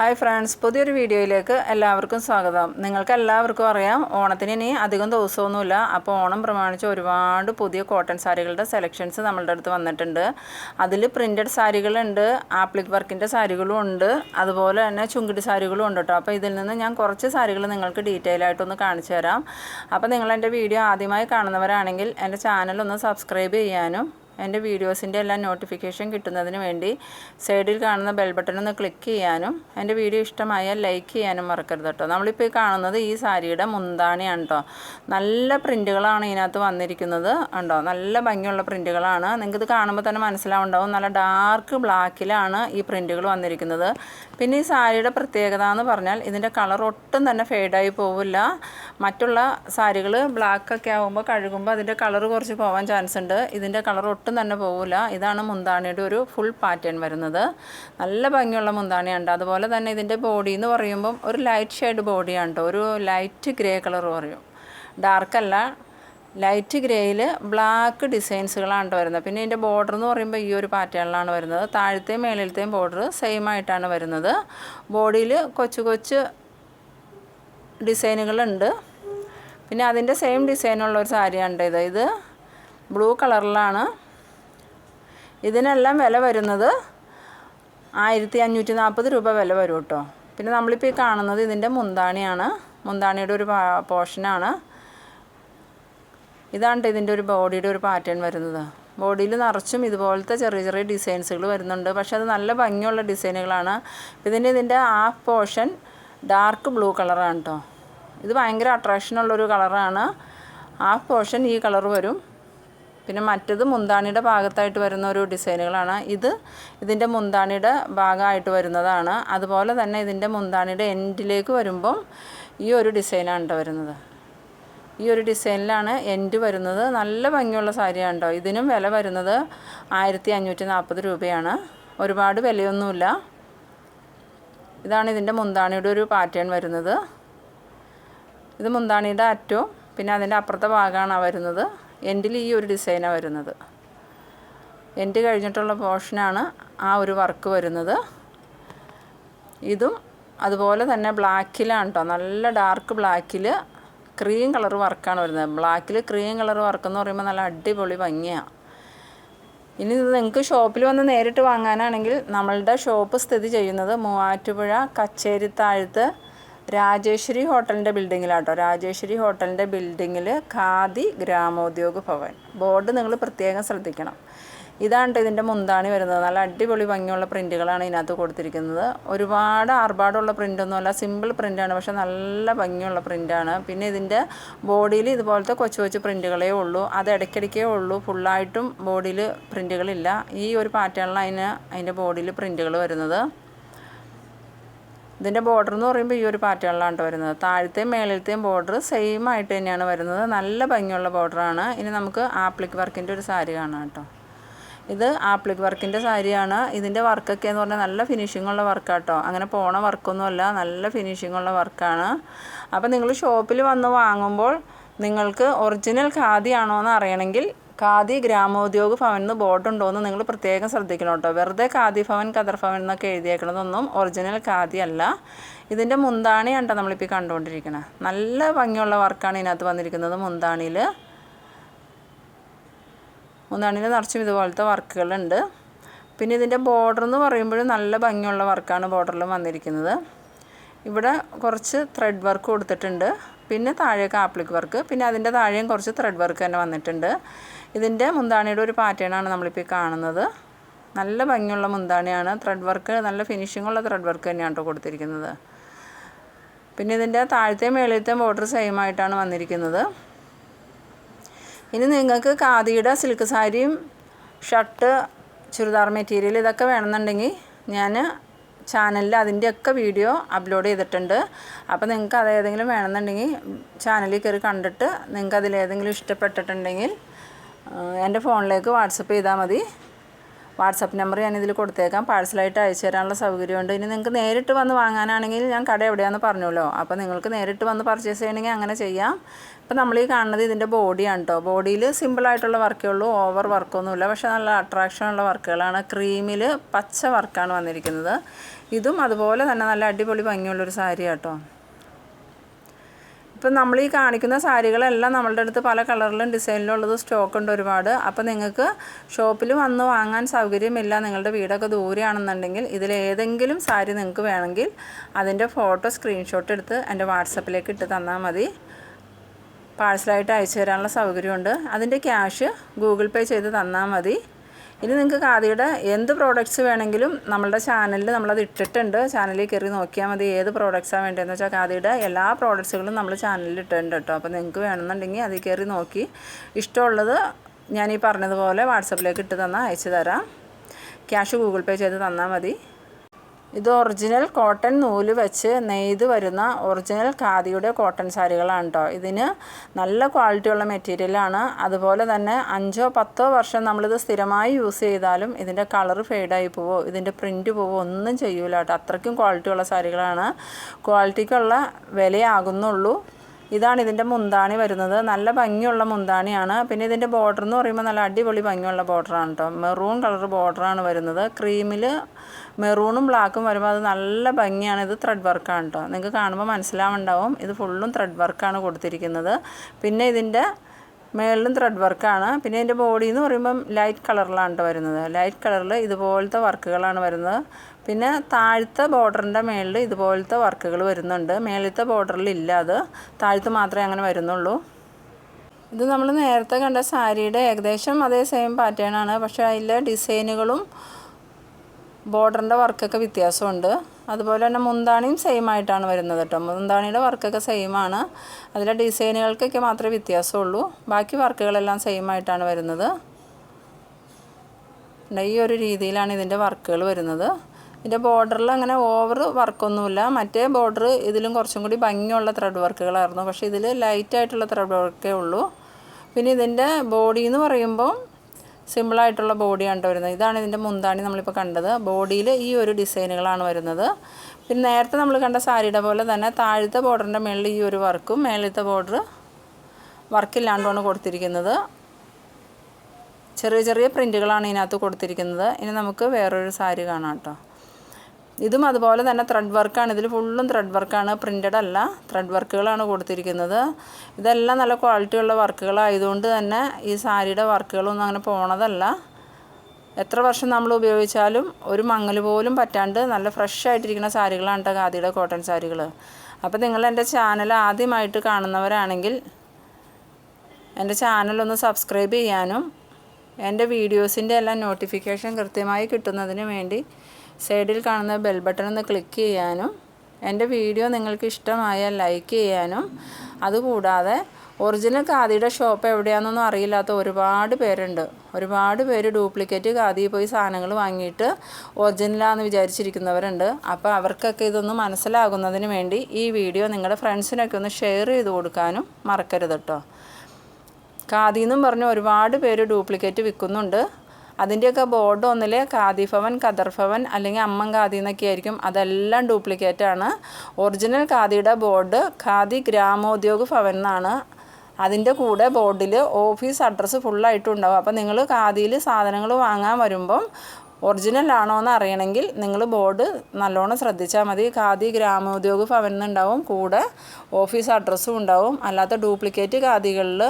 Hi friends പുതിയൊരു വീഡിയോയിലേക്ക് എല്ലാവർക്കും സ്വാഗതം. നിങ്ങൾക്ക് എല്ലാവർക്കും അറിയാം ഓണത്തിന് ഇനി അധികം ദിവസമൊന്നുമില്ല. അപ്പോൾ ഓണം പ്രമാണിച്ച് ഒരുപാട് പുതിയ കോട്ടൺ സാരികളുടെ സെലക്ഷൻസ് നമ്മളുടെ അടുത്ത് വന്നിട്ടുണ്ട്. അതിൽ പ്രിന്റഡ് സാരികളുണ്ട് ആപ്ലിക് വർക്കിന്റെ സാരികളും ഉണ്ട്. അതുപോലെ തന്നെ ചുങ്കിടി സാരികളും ഉണ്ട് കേട്ടോ. അപ്പോൾ ഇതിൽ നിന്ന് ഞാൻ കുറച്ച് സാരികൾ നിങ്ങൾക്ക് ഡീറ്റെയിൽ ആയിട്ടൊന്ന് കാണിച്ചു തരാം. അപ്പോൾ നിങ്ങൾ എന്റെ വീഡിയോ ആദ്യമായി കാണുന്നവരാണെങ്കിൽ എന്റെ ചാനൽ ഒന്ന് സബ്സ്ക്രൈബ് ചെയ്യാനും എന്റെ വീഡിയോസിന്റെ എല്ലാ നോട്ടിഫിക്കേഷൻ കിട്ടുന്നതിന് വേണ്ടി സൈഡിൽ കാണുന്ന ബെൽ ബട്ടൺ ഒന്ന് ക്ലിക്ക് ചെയ്യാനും എന്റെ വീഡിയോ ഇഷ്ടമായാൽ ലൈക്ക് ചെയ്യാനും മറക്കരുത് കേട്ടോ നമ്മളിപ്പോൾ കാണുന്നത് ഈ സാരിയുടെ മുന്താണിയാണ് കേട്ടോ നല്ല പ്രിന്റുകളാണ് ഇതിനകത്ത് വന്നിരിക്കുന്നത് ഉണ്ടോ നല്ല ഭംഗിയുള്ള പ്രിന്റുകളാണ് ഇത് കാണുമ്പോൾ തന്നെ മനസ്സിലാവുണ്ടാവും. നല്ല ഡാർക്ക് ബ്ലാക്കിലാണ് ഈ പ്രിന്റുകൾ വന്നിരിക്കുന്നത്. പിന്നെ ഈ സാരിയുടെ പ്രത്യേകത എന്ന് പറഞ്ഞാൽ ഇതിന്റെ കളർ ഒട്ടും തന്നെ ഫെയ്ഡായി പോവില്ല. മറ്റുള്ള സാരികൾ ബ്ലാക്ക് ഒക്കെ ആകുമ്പോൾ കഴുകുമ്പോൾ അതിന്റെ കളർ കുറച്ച് പോകാൻ ചാൻസ് ഉണ്ട്. ഇതിന്റെ കളർ ഒട്ടും തന്നെ പോവില്ല. ഇതാണ് മുന്താണിയുടെ ഒരു ഫുൾ പാറ്റേൺ വരുന്നത്. നല്ല ഭംഗിയുള്ള മുന്താണിയുണ്ട് അതുപോലെ തന്നെ ഇതിന്റെ ബോഡി എന്ന് പറയുമ്പം ഒരു ലൈറ്റ് ഷെയ്ഡ് ബോഡിയാണ് കേട്ടോ ഒരു ലൈറ്റ് ഗ്രേ കളർ പറയും. ഡാർക്കല്ല ലൈറ്റ് ഗ്രേയിൽ ബ്ലാക്ക് ഡിസൈൻസുകളാണ് കേട്ടോ വരുന്നത്. പിന്നെ ഇതിന്റെ ബോർഡർ എന്ന് പറയുമ്പോൾ ഈ ഒരു പാറ്റേണിലാണ് വരുന്നത്. താഴത്തെയും മേളിലത്തെയും ബോർഡർ സെയിം ആയിട്ടാണ് വരുന്നത് ബോഡിയിൽ കൊച്ചു കൊച്ചു ഡിസൈനുകളുണ്ട് പിന്നെ അതിന്റെ സെയിം ഡിസൈനുള്ള ഒരു സാരിയാണ് ഇത്. ഇത് ബ്ലൂ കളറിലാണ് ഇതിനെല്ലാം വില വരുന്നത് ആയിരത്തി അഞ്ഞൂറ്റി നാൽപ്പത് രൂപ വില വരും കേട്ടോ. പിന്നെ നമ്മളിപ്പോൾ ഈ കാണുന്നത് ഇതിന്റെ മുന്താണിയാണ്. മുന്താണിയുടെ ഒരു പോർഷനാണ് ഇതാണ് ഇതിന്റെ ഒരു ബോഡിയുടെ ഒരു പാറ്റേൺ വരുന്നത്. ബോഡിയിൽ നിറച്ചും ഇതുപോലത്തെ ചെറിയ ചെറിയ ഡിസൈൻസുകൾ വരുന്നുണ്ട്. പക്ഷെ അത് നല്ല ഭംഗിയുള്ള ഡിസൈനുകളാണ്. ഇതിന്റെ ഇതിന്റെ ഹാഫ് പോർഷൻ ഡാർക്ക് ബ്ലൂ കളറാണ് കേട്ടോ ഇത് ഭയങ്കര അട്രാക്ഷനുള്ളൊരു കളറാണ്. ഹാഫ് പോർഷൻ ഈ കളർ വരും. പിന്നെ മറ്റത് മുന്താണിയുടെ ഭാഗത്തായിട്ട് വരുന്ന ഒരു ഡിസൈനുകളാണ്. ഇത് ഇതിന്റെ മുന്താണിയുടെ ഭാഗമായിട്ട് വരുന്നതാണ്. അതുപോലെ തന്നെ ഇതിന്റെ മുന്താണിയുടെ എൻഡിലേക്ക് വരുമ്പം ഈ ഒരു ഡിസൈനാണ് വരുന്നത്. ഈ ഒരു ഡിസൈനിലാണ് എൻഡ് വരുന്നത്. നല്ല ഭംഗിയുള്ള സാരിയാണ് കേട്ടോ ഇതിനും വില വരുന്നത് ആയിരത്തി അഞ്ഞൂറ്റി നാൽപ്പത് രൂപയാണ്. ഒരുപാട് വിലയൊന്നുമില്ല. ഇതാണ് ഇതിന്റെ മുന്താണിയുടെ ഒരു പാറ്റേൺ വരുന്നത്. ഇത് മുന്താണിയുടെ അറ്റവും പിന്നെ അതിന്റെ അപ്പുറത്തെ ഭാഗമാണ് വരുന്നത്. എൻഡിൽ ഈ ഒരു ഡിസൈനാണ് വരുന്നത്. എൻഡ് കഴിഞ്ഞിട്ടുള്ള പോർഷനാണ് ആ ഒരു വർക്ക് വരുന്നത്. ഇതും അതുപോലെ തന്നെ ബ്ലാക്കിലാണ് കേട്ടോ നല്ല ഡാർക്ക് ബ്ലാക്കിൽ ക്രീം കളർ വർക്കാണ് വരുന്നത്. ബ്ലാക്കിൽ ക്രീം കളർ വർക്ക് എന്ന് പറയുമ്പോൾ നല്ല അടിപൊളി ഭംഗിയാണ് ഇനി നിങ്ങൾക്ക് ഷോപ്പിൽ വന്ന് നേരിട്ട് വാങ്ങാനാണെങ്കിൽ നമ്മളുടെ ഷോപ്പ് സ്ഥിതി ചെയ്യുന്നത് മൂവാറ്റുപുഴ കച്ചേരി താഴത്ത് രാജേശ്വരി ഹോട്ടലിന്റെ ബിൽഡിങ്ങിലാട്ടോ. രാജേശ്വരി ഹോട്ടലിന്റെ ബിൽഡിങ്ങിൽ ഖാദി ഗ്രാമോദ്യോഗ ഭവൻ. ബോർഡ് നിങ്ങൾ പ്രത്യേകം ശ്രദ്ധിക്കണം. ഇതാണ് ഇതിന്റെ മുന്താണി വരുന്നത്. നല്ല അടിപൊളി ഭംഗിയുള്ള പ്രിന്റുകളാണ് ഇതിനകത്ത് കൊടുത്തിരിക്കുന്നത്. ഒരുപാട് ആർഭാടമുള്ള പ്രിന്റൊന്നുമല്ല സിമ്പിൾ പ്രിന്റാണ് പക്ഷേ നല്ല ഭംഗിയുള്ള പ്രിന്റാണ് പിന്നെ ഇതിന്റെ ബോഡിയിൽ ഇതുപോലത്തെ കൊച്ചു കൊച്ചു പ്രിന്റുകളേ ഉള്ളൂ. അത് ഇടയ്ക്കിടയ്ക്കേ ഉള്ളൂ. ഫുള്ളായിട്ടും ബോഡിയിൽ പ്രിന്റുകളില്ല ഈ ഒരു പാറ്റേണിലാണ് അതിന് അതിന്റെ ബോഡിയിൽ പ്രിന്റുകൾ വരുന്നത്. ഇതിന്റെ ബോർഡർ എന്ന് പറയുമ്പോൾ ഈ ഒരു പാറ്റേണിലാണ് വരുന്നത്. താഴത്തെയും മേളിലത്തെയും ബോർഡർ സെയിം ആയിട്ട് തന്നെയാണ് വരുന്നത്. നല്ല ഭംഗിയുള്ള ബോർഡറാണ്. ഇനി നമുക്ക് ആപ്ലിക് വർക്കിന്റെ ഒരു സാരി കാണാം കേട്ടോ. ഇത് ആപ്ലിക് വർക്കിന്റെ സാരിയാണ്. ഇതിന്റെ വർക്കൊക്കെ എന്ന് പറഞ്ഞാൽ നല്ല ഫിനിഷിംഗ് ഉള്ള വർക്കാട്ടോ. അങ്ങനെ പോണ വർക്കൊന്നുമല്ല നല്ല ഫിനിഷിംഗ് ഉള്ള വർക്കാണ്. അപ്പോൾ നിങ്ങൾ ഷോപ്പിൽ വന്ന് വാങ്ങുമ്പോൾ നിങ്ങൾക്ക് ഒറിജിനൽ ഖാദി ആണോ എന്ന് അറിയണമെങ്കിൽ ഖാദി ഗ്രാമോദ്യോഗ ഭവൻ എന്ന് ബോർഡ് ഉണ്ടോ എന്ന് നിങ്ങൾ പ്രത്യേകം ശ്രദ്ധിക്കണം കേട്ടോ. വെറുതെ ഖാദി ഭവൻ കദർ ഭവൻ എന്നൊക്കെ എഴുതിയേക്കണതൊന്നും ഒറിജിനൽ ഖാദി അല്ല. ഇതിന്റെ മുന്താണിയാണ് കേട്ടോ നമ്മളിപ്പോൾ കണ്ടുകൊണ്ടിരിക്കുന്നത് നല്ല ഭംഗിയുള്ള വർക്കാണ് ഇതിനകത്ത് വന്നിരിക്കുന്നത് മുന്താണിയിൽ. മുന്താണിയിൽ നിറച്ചും ഇതുപോലത്തെ വർക്കുകളുണ്ട്. പിന്നെ ഇതിന്റെ ബോർഡർ എന്ന് പറയുമ്പോഴും നല്ല ഭംഗിയുള്ള വർക്കാണ് ബോർഡറിൽ വന്നിരിക്കുന്നത്. ഇവിടെ കുറച്ച് ത്രെഡ് വർക്ക് കൊടുത്തിട്ടുണ്ട്. പിന്നെ താഴേക്ക് ആപ്ലിക് വർക്ക് പിന്നെ അതിന്റെ താഴെയും കുറച്ച് ത്രെഡ് വർക്ക് തന്നെ വന്നിട്ടുണ്ട്. ഇതിന്റെ മുന്താണിയുടെ ഒരു പാറ്റേണാണ് നമ്മളിപ്പോൾ കാണുന്നത്. നല്ല ഭംഗിയുള്ള മുന്താണിയാണ്. ത്രെഡ് വർക്ക് നല്ല ഫിനിഷിംഗ് ഉള്ള ത്രെഡ് വർക്ക് തന്നെയാണ് കേട്ടോ കൊടുത്തിരിക്കുന്നത്. പിന്നെ ഇതിന്റെ താഴത്തെയും മേളിലത്തെയും ബോർഡർ സെയിം ആയിട്ടാണ് വന്നിരിക്കുന്നത്. ഇനി നിങ്ങൾക്ക് ഖാദിയുടെ സിൽക്ക് സാരിയും ഷർട്ട് ചുരിദാർ മെറ്റീരിയൽ ഇതൊക്കെ വേണമെന്നുണ്ടെങ്കിൽ ഞാൻ ചാനലിൽ അതിന്റെയൊക്കെ വീഡിയോ അപ്ലോഡ് ചെയ്തിട്ടുണ്ട്. അപ്പോൾ നിങ്ങൾക്ക് അതേതെങ്കിലും വേണമെന്നുണ്ടെങ്കിൽ ചാനലിൽ കയറി കണ്ടിട്ട് നിങ്ങൾക്ക് അതിലേതെങ്കിലും ഇഷ്ടപ്പെട്ടിട്ടുണ്ടെങ്കിൽ എന്റെ ഫോണിലേക്ക് വാട്സപ്പ് ചെയ്താൽ മതി. വാട്സപ്പ് നമ്പർ ഞാൻ ഞാനിതിൽ കൊടുത്തേക്കാം. പാഴ്സലായിട്ട് അയച്ചു തരാനുള്ള സൗകര്യമുണ്ട്. ഇനി നിങ്ങൾക്ക് നേരിട്ട് വന്ന് വാങ്ങാനാണെങ്കിൽ ഞാൻ കട എവിടെയാണെന്ന് പറഞ്ഞല്ലോ അപ്പോൾ നിങ്ങൾക്ക് നേരിട്ട് വന്ന് പർച്ചേസ് ചെയ്യണമെങ്കിൽ അങ്ങനെ ചെയ്യാം. ഇപ്പോൾ നമ്മൾ ഈ കാണുന്നത് ഇതിന്റെ ബോഡിയാണ് കേട്ടോ ബോഡിയിൽ സിമ്പിളായിട്ടുള്ള വർക്കേ ഉള്ളൂ. ഓവർ വർക്കൊന്നുമില്ല പക്ഷേ നല്ല അട്രാക്ഷൻ ഉള്ള വർക്കുകളാണ് ക്രീമിൽ പച്ച വർക്കാണ് വന്നിരിക്കുന്നത്. ഇതും അതുപോലെ തന്നെ നല്ല അടിപൊളി ഭംഗിയുള്ളൊരു സാരി കേട്ടോ ഇപ്പം നമ്മൾ ഈ കാണിക്കുന്ന സാരികളെല്ലാം നമ്മളുടെ അടുത്ത് പല കളറിലും ഡിസൈനിലും ഉള്ളത് സ്റ്റോക്ക് ഉണ്ട് ഒരുപാട്. അപ്പോൾ നിങ്ങൾക്ക് ഷോപ്പിൽ വന്ന് വാങ്ങാൻ സൗകര്യമില്ല നിങ്ങളുടെ വീടൊക്കെ ദൂരെയാണെന്നുണ്ടെങ്കിൽ ഇതിലേതെങ്കിലും സാരി നിങ്ങൾക്ക് വേണമെങ്കിൽ അതിന്റെ ഫോട്ടോ സ്ക്രീൻഷോട്ട് എടുത്ത് എന്റെ വാട്സപ്പിലേക്ക് ഇട്ട് തന്നാൽ മതി. പാഴ്സലായിട്ട് അയച്ചു തരാനുള്ള സൗകര്യമുണ്ട്. അതിന്റെ ക്യാഷ് ഗൂഗിൾ പേ ചെയ്ത് തന്നാൽ മതി. ഇനി നിങ്ങൾക്ക് ഖാദിയുടെ എന്ത് പ്രോഡക്റ്റ്സ് വേണമെങ്കിലും നമ്മളുടെ ചാനലിൽ നമ്മളത് ഇട്ടിട്ടുണ്ട്. ചാനലിൽ കയറി നോക്കിയാൽ മതി ഏത് പ്രോഡക്റ്റ്സാണ് വേണ്ടതെന്ന് വെച്ചാൽ ഖാദിയുടെ എല്ലാ പ്രോഡക്റ്റ്സുകളും നമ്മൾ ചാനലിൽ ഇട്ടിട്ടുണ്ട് കേട്ടോ. അപ്പോൾ നിങ്ങൾക്ക് വേണമെന്നുണ്ടെങ്കിൽ അതിൽ കയറി നോക്കി. ഇഷ്ടമുള്ളത് ഞാൻ ഈ പറഞ്ഞതുപോലെ വാട്സപ്പിലേക്ക് ഇട്ട് തന്നാൽ അയച്ചു തരാം. ക്യാഷ് ഗൂഗിൾ പേ ചെയ്ത് തന്നാൽ മതി. ഇത് ഒറിജിനൽ കോട്ടൺ നൂൽ വെച്ച് നെയ്ത് വരുന്ന ഒറിജിനൽ ഖാദിയുടെ കോട്ടൺ സാരികളാണ് കേട്ടോ ഇതിന് നല്ല ക്വാളിറ്റിയുള്ള മെറ്റീരിയലാണ് അതുപോലെ തന്നെ അഞ്ചോ പത്തോ വർഷം നമ്മളിത് സ്ഥിരമായി യൂസ് ചെയ്താലും ഇതിന്റെ കളർ ഫെയ്ഡായി പോവോ ഇതിന്റെ പ്രിന്റ് പോവോ ഒന്നും ചെയ്യൂല കേട്ടോ അത്രയ്ക്കും ക്വാളിറ്റിയുള്ള സാരികളാണ്. ക്വാളിറ്റിക്കുള്ള വിലയാകുന്നുള്ളൂ. ഇതാണ് ഇതിന്റെ മുന്താണി വരുന്നത്. നല്ല ഭംഗിയുള്ള മുന്താണിയാണ്. പിന്നെ ഇതിന്റെ ബോർഡർ എന്ന് പറയുമ്പോൾ നല്ല അടിപൊളി ഭംഗിയുള്ള ബോർഡറാണ് കേട്ടോ മെറൂൺ കളർ ബോർഡറാണ് വരുന്നത്. ക്രീമിൽ മെറൂണും ബ്ലാക്കും വരുമ്പോൾ അത് നല്ല ഭംഗിയാണ്. ഇത് ത്രെഡ് വർക്കാണ് കേട്ടോ നിങ്ങൾക്ക് കാണുമ്പോൾ മനസ്സിലാവുണ്ടാവും. ഇത് ഫുള്ളും ത്രെഡ് വർക്കാണ് കൊടുത്തിരിക്കുന്നത്. പിന്നെ ഇതിന്റെ മേളിലും ത്രെഡ് വർക്കാണ് പിന്നെ അതിന്റെ ബോഡി എന്ന് പറയുമ്പം ലൈറ്റ് കളറിലാണ് വരുന്നത്. ലൈറ്റ് കളറിൽ ഇതുപോലത്തെ വർക്കുകളാണ് വരുന്നത്. പിന്നെ താഴത്തെ ബോർഡറിന്റെ മേളിൽ ഇതുപോലത്തെ വർക്കുകൾ വരുന്നുണ്ട്. മേളിലത്തെ ബോർഡറിൽ ഇല്ല അത്. താഴത്ത് മാത്രമേ അങ്ങനെ വരുന്നുള്ളൂ. ഇത് നമ്മൾ നേരത്തെ കണ്ട സാരിയുടെ ഏകദേശം അതേ സെയിം പാറ്റേണാണ് പക്ഷേ അതിലെ ഡിസൈനുകളും ബോർഡറിന്റെ വർക്കൊക്കെ വ്യത്യാസമുണ്ട്. അതുപോലെ തന്നെ മുന്താണിയും സെയിം ആയിട്ടാണ് വരുന്നത് കേട്ടോ മുന്താണിയുടെ വർക്കൊക്കെ സെയിം ആണ്. അതിലെ ഡിസൈനുകൾക്കൊക്കെ മാത്രമേ വ്യത്യാസമുള്ളൂ. ബാക്കി വർക്കുകളെല്ലാം സെയിം ആയിട്ടാണ് വരുന്നത്. ഈ ഒരു രീതിയിലാണ് ഇതിന്റെ വർക്കുകൾ വരുന്നത്. ഇതിന്റെ ബോർഡറിൽ അങ്ങനെ ഓവർ വർക്കൊന്നുമില്ല മറ്റേ ബോർഡർ ഇതിലും കുറച്ചും കൂടി ഭംഗിയുള്ള ത്രെഡ് വർക്കുകളായിരുന്നു പക്ഷേ ഇതിൽ ലൈറ്റായിട്ടുള്ള ത്രെഡ് വർക്കേ ഉള്ളൂ. പിന്നെ ഇതിന്റെ ബോഡി എന്ന് പറയുമ്പോൾ സിമ്പിളായിട്ടുള്ള ബോഡിയാണ് വരുന്നത്. ഇതാണ് ഇതിന്റെ മുന്താണി നമ്മളിപ്പോൾ കണ്ടത്. ബോഡിയിൽ ഈ ഒരു ഡിസൈനുകളാണ് വരുന്നത്. പിന്നെ നേരത്തെ നമ്മൾ കണ്ട സാരിയുടെ പോലെ തന്നെ താഴത്തെ ബോർഡറിന്റെ മുകളിൽ ഈ ഒരു വർക്കും മേളിലത്തെ ബോർഡർ വർക്കില്ലാണ്ടാണ് കൊടുത്തിരിക്കുന്നത്. ചെറിയ ചെറിയ പ്രിന്റുകളാണ് ഇതിനകത്ത് കൊടുത്തിരിക്കുന്നത്. ഇനി നമുക്ക് വേറൊരു സാരി കാണാം കേട്ടോ. ഇതും അതുപോലെ തന്നെ ത്രെഡ് വർക്കാണ് ഇതിൽ ഫുള്ളും ത്രെഡ് വർക്കാണ് പ്രിന്റഡ് അല്ല ത്രെഡ് വർക്കുകളാണ് കൊടുത്തിരിക്കുന്നത്. ഇതെല്ലാം നല്ല ക്വാളിറ്റിയുള്ള വർക്കുകളായതുകൊണ്ട് തന്നെ ഈ സാരിയുടെ വർക്കുകളൊന്നും അങ്ങനെ പോണതല്ല. എത്ര വർഷം നമ്മൾ ഉപയോഗിച്ചാലും ഒരു മങ്ങൽ പോലും പറ്റാണ്ട് നല്ല ഫ്രഷ് ആയിട്ടിരിക്കുന്ന സാരികളാണ് കേട്ടോ ഖാദിയുടെ കോട്ടൺ സാരികൾ അപ്പോൾ നിങ്ങൾ എന്റെ ചാനൽ ആദ്യമായിട്ട് കാണുന്നവരാണെങ്കിൽ എന്റെ ചാനലൊന്ന് സബ്സ്ക്രൈബ് ചെയ്യാനും എന്റെ വീഡിയോസിന്റെ എല്ലാം നോട്ടിഫിക്കേഷൻ കൃത്യമായി കിട്ടുന്നതിന് വേണ്ടി സൈഡിൽ കാണുന്ന ബെൽ ബട്ടൺ ഒന്ന് ക്ലിക്ക് ചെയ്യാനും എന്റെ വീഡിയോ നിങ്ങൾക്ക് ഇഷ്ടമായാൽ ലൈക്ക് ചെയ്യാനും അതുകൂടാതെ ഒറിജിനൽ ഖാദിയുടെ ഷോപ്പ് എവിടെയാണെന്നൊന്നും അറിയില്ലാത്ത ഒരുപാട് പേരുണ്ട്. ഒരുപാട് പേര് ഡ്യൂപ്ലിക്കേറ്റ് ഖാദിയിൽ പോയി സാധനങ്ങൾ വാങ്ങിയിട്ട് ഒറിജിനലാണെന്ന് വിചാരിച്ചിരിക്കുന്നവരുണ്ട്. അപ്പോൾ അവർക്കൊക്കെ ഇതൊന്ന് മനസ്സിലാകുന്നതിന് വേണ്ടി ഈ വീഡിയോ നിങ്ങളുടെ ഫ്രണ്ട്സിനൊക്കെ ഒന്ന് ഷെയർ ചെയ്ത് കൊടുക്കാനും മറക്കരുത് കേട്ടോ ഖാദി എന്നും പറഞ്ഞ് ഒരുപാട് പേര് ഡ്യൂപ്ലിക്കേറ്റ് വിൽക്കുന്നുണ്ട്. അതിന്റെയൊക്കെ ബോർഡ് ഒന്നിൽ ഖാദി ഭവൻ ഖദർ അല്ലെങ്കിൽ അമ്മൻ ഖാദി എന്നൊക്കെ ആയിരിക്കും. അതെല്ലാം ഡ്യൂപ്ലിക്കേറ്റ് ആണ്. ഒറിജിനൽ ഖാദിയുടെ ബോർഡ് ഖാദി ഗ്രാമോദ്യോഗ ഭവൻ എന്നാണ്. അതിന്റെ കൂടെ ബോർഡിൽ ഓഫീസ് അഡ്രസ്സ് ഫുള്ളായിട്ടും ഉണ്ടാവും. അപ്പോൾ നിങ്ങൾ ഖാദിയിൽ സാധനങ്ങൾ വാങ്ങാൻ വരുമ്പം ഒറിജിനൽ ആണോ എന്ന് അറിയണമെങ്കിൽ നിങ്ങൾ ബോർഡ് നല്ലോണം ശ്രദ്ധിച്ചാൽ മതി. ഖാദി ഗ്രാമോദ്യോഗ ഭവനിൽ നിന്നുണ്ടാവും കൂടെ ഓഫീസ് അഡ്രസ്സും ഉണ്ടാവും. അല്ലാത്ത ഡ്യൂപ്ലിക്കേറ്റ് ഖാദികളിൽ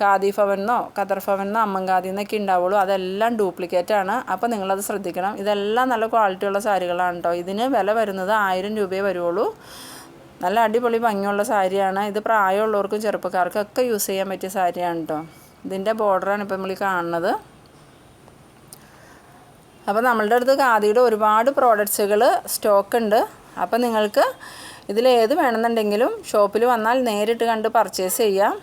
ഖാദി ഭവനെന്നോ ഖദർ ഭവനെന്നോ അമ്മങ്കാദി എന്നൊക്കെ ഉണ്ടാവുള്ളൂ. അതെല്ലാം ഡ്യൂപ്ലിക്കേറ്റ് ആണ്. അപ്പോൾ നിങ്ങളത് ശ്രദ്ധിക്കണം. ഇതെല്ലാം നല്ല ക്വാളിറ്റി ഉള്ള സാരികളാണ് കേട്ടോ ഇതിന് വില വരുന്നത് ആയിരം രൂപയെ വരുള്ളൂ. നല്ല അടിപൊളി ഭംഗിയുള്ള സാരിയാണ്. ഇത് പ്രായമുള്ളവർക്കും ചെറുപ്പക്കാർക്കും ഒക്കെ യൂസ് ചെയ്യാൻ പറ്റിയ സാരിയാണ് കേട്ടോ ഇതിന്റെ ബോർഡറാണ് ഇപ്പോൾ നമ്മൾ കാണുന്നത്. അപ്പോൾ നമ്മളുടെ അടുത്ത് ഖാദിയുടെ ഒരുപാട് പ്രോഡക്റ്റ്സുകൾ സ്റ്റോക്ക് ഉണ്ട്. അപ്പോൾ നിങ്ങൾക്ക് ഇതിലേത് വേണമെന്നുണ്ടെങ്കിലും ഷോപ്പിൽ വന്നാൽ നേരിട്ട് കണ്ട് പർച്ചേസ് ചെയ്യാം.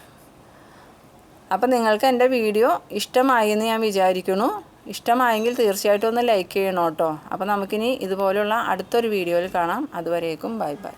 അപ്പോൾ നിങ്ങൾക്ക് എന്റെ വീഡിയോ ഇഷ്ടമായി എന്ന് ഞാൻ വിചാരിക്കുന്നു. ഇഷ്ടമായെങ്കിൽ തീർച്ചയായിട്ടും ഒന്ന് ലൈക്ക് ചെയ്യണം കേട്ടോ. അപ്പോൾ നമുക്കിനി ഇതുപോലുള്ള അടുത്തൊരു വീഡിയോയിൽ കാണാം. അതുവരേക്കും ബൈ ബൈ.